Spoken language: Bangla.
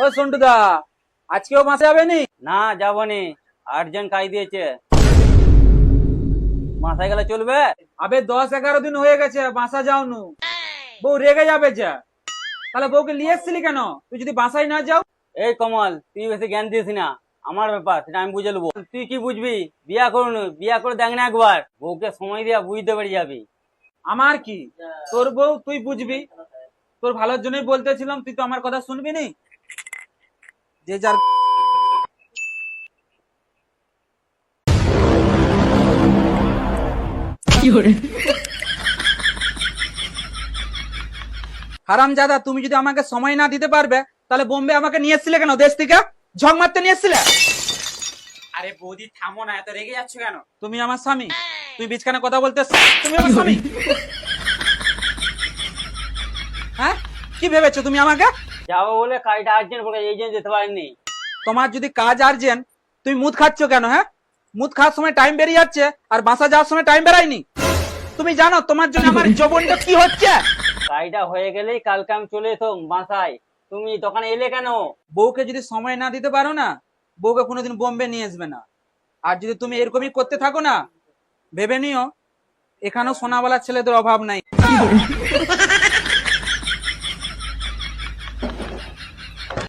ও সন্টুদা আজকেও মাসে যাবে নি না যাব নি আর্জেন্ট কাজ দিয়েছে। মাথায় গেলে চলবে? আবে দশ এগারো দিন হয়ে গেছে বাসা যাও নু বউ রেগে যাবে যা। তাহলে বউকে নিয়ে এসছিলি কেন? তুই যদি বাসায় না যাও? এই কমল তুই বেশি জ্ঞান দিস না। আমার ব্যাপার সেটা আমি বুঝে নেব। তুই কি বুঝবি? বিয়া করুন বিয়া করে দেখ না একবার। বউকে সময় দিয়া বুঝতে পেরে যাবি। আমার কি? তোর বউ তুই বুঝবি? তোর ভালোর জন্যই বলতেছিলাম তুই তো আমার কথা শুনবি নি? যে যার হারাম জাদা তুমি যদি আমাকে সময় না দিতে পারবে তাহলে বোম্বে আমাকে নিয়ে এসছিলে কেন? দেশ থেকে? ঝক মারতে নিয়ে এসছিলে? আরে বৌদি থামো না এত রেগে যাচ্ছ কেন? তুমি আমার স্বামী। তুই বিছখানে কথা বলতে তুমি আমার স্বামী। হ্যাঁ? কি ভেবেছো তুমি আমাকে? যাব বলে কাজটা আর্জেন্ট বলে এই জন্য যেতে পারিনি তোমার যদি কাজ আর্জেন্ট তুমি মুদ খাচ্ছ কেন হ্যাঁ? মুদ খাওয়ার সময় টাইম বেরিয়ে যাচ্ছে আর বাসা যাওয়ার সময় টাইম বেরায়নি। তুমি জানো তোমার জন্য আমার জীবনটা কি হচ্ছে? কাজটা হয়ে গেলেই কালকে আমি চলে এসো বাসায়। তুমি দোকানে এলে কেন? বউকে যদি সময় না দিতে পারো না বউকে কোনোদিন বোম্বে নিয়ে আসবে না। আর যদি তুমি এরকমই করতে থাকো না ভেবে নিও এখানেও সোনাওয়ালা ছেলেদের অভাব নাই।